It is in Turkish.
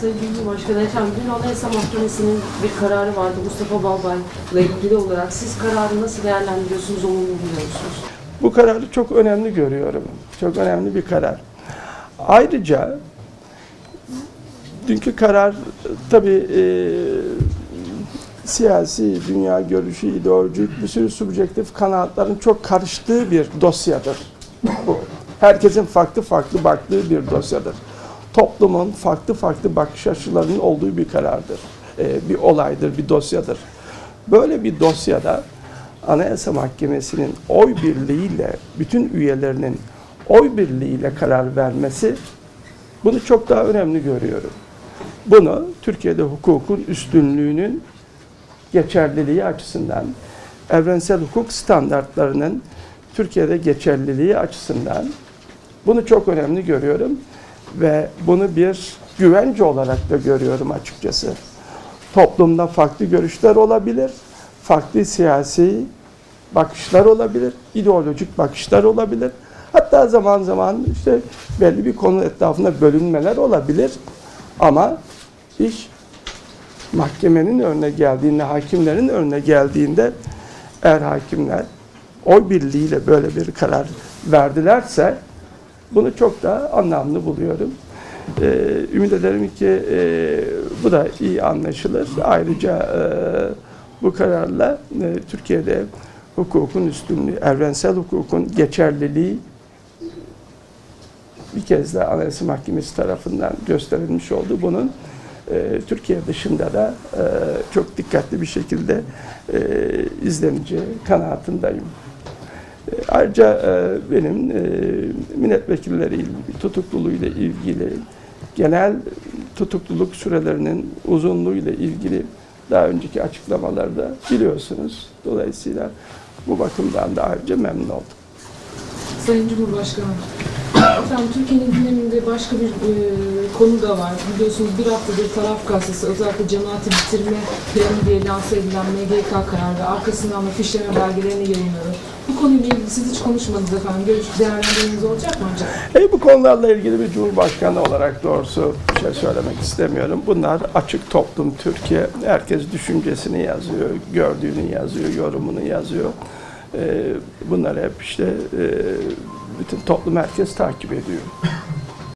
Sayın Cumhurbaşkanı efendim dün Anayasa Mahkemesi'nin bir kararı vardı Mustafa Balbay'la ilgili olarak. Siz kararı nasıl değerlendiriyorsunuz, olumlu buluyor musunuz? Bu kararı çok önemli görüyorum. Çok önemli bir karar. Ayrıca dünkü karar tabii e, siyasi, dünya görüşü, ideolojik bir sürü subjektif kanaatların çok karıştığı bir dosyadır. Bu. Herkesin farklı farklı baktığı bir dosyadır. Toplumun farklı farklı bakış açılarının olduğu bir karardır. E, bir olaydır, bir dosyadır. Böyle bir dosyada Anayasa Mahkemesi'nin oy birliğiyle, bütün üyelerinin oy birliğiyle karar vermesi bunu çok daha önemli görüyorum. Bunu Türkiye'de hukukun üstünlüğünün geçerliliği açısından, evrensel hukuk standartlarının Türkiye'de geçerliliği açısından bunu çok önemli görüyorum ve bunu bir güvence olarak da görüyorum açıkçası. Toplumda farklı görüşler olabilir, farklı siyasi bakışlar olabilir, ideolojik bakışlar olabilir. Hatta zaman zaman işte belli bir konu etrafında bölünmeler olabilir. Ama iş mahkemenin önüne geldiğinde, hakimlerin önüne geldiğinde eğer hakimler oy birliğiyle böyle bir karar verdilerse bunu çok daha anlamlı buluyorum. Ee, ümit ederim ki e, bu da iyi anlaşılır. Ayrıca e, bu kararla e, Türkiye'de hukukun üstünlüğü, evrensel hukukun geçerliliği bir kez daha Anayasa Mahkemesi tarafından gösterilmiş oldu. Bunun e, Türkiye dışında da e, çok dikkatli bir şekilde e, izleneceği kanaatindeyim. E, Ayrıca e, benim e, milletvekilleri tutukluluğuyla ilgili genel tutukluluk sürelerinin uzunluğuyla ilgili daha önceki açıklamalarda biliyorsunuz. Dolayısıyla bu bakımdan da ayrıca memnun oldum. Sayın Cumhurbaşkanı, efendim Türkiye'nin gündeminde başka bir e, konu da var. Biliyorsunuz bir haftadır taraf gazetesi özellikle cemaati bitirme planı diye lanse edilen MGK kararı arkasından da fişleme belgelerini yayınladı. Bu konuyla ilgili siz hiç konuşmadınız efendim. Görüş değerlendirmeniz olacak mı acaba? E, bu konularla ilgili bir cumhurbaşkanı olarak doğrusu bir şey söylemek istemiyorum. Bunlar açık toplum Türkiye. Herkes düşüncesini yazıyor, gördüğünü yazıyor, yorumunu yazıyor. E, bunları hep işte e, bütün toplum herkes takip ediyor.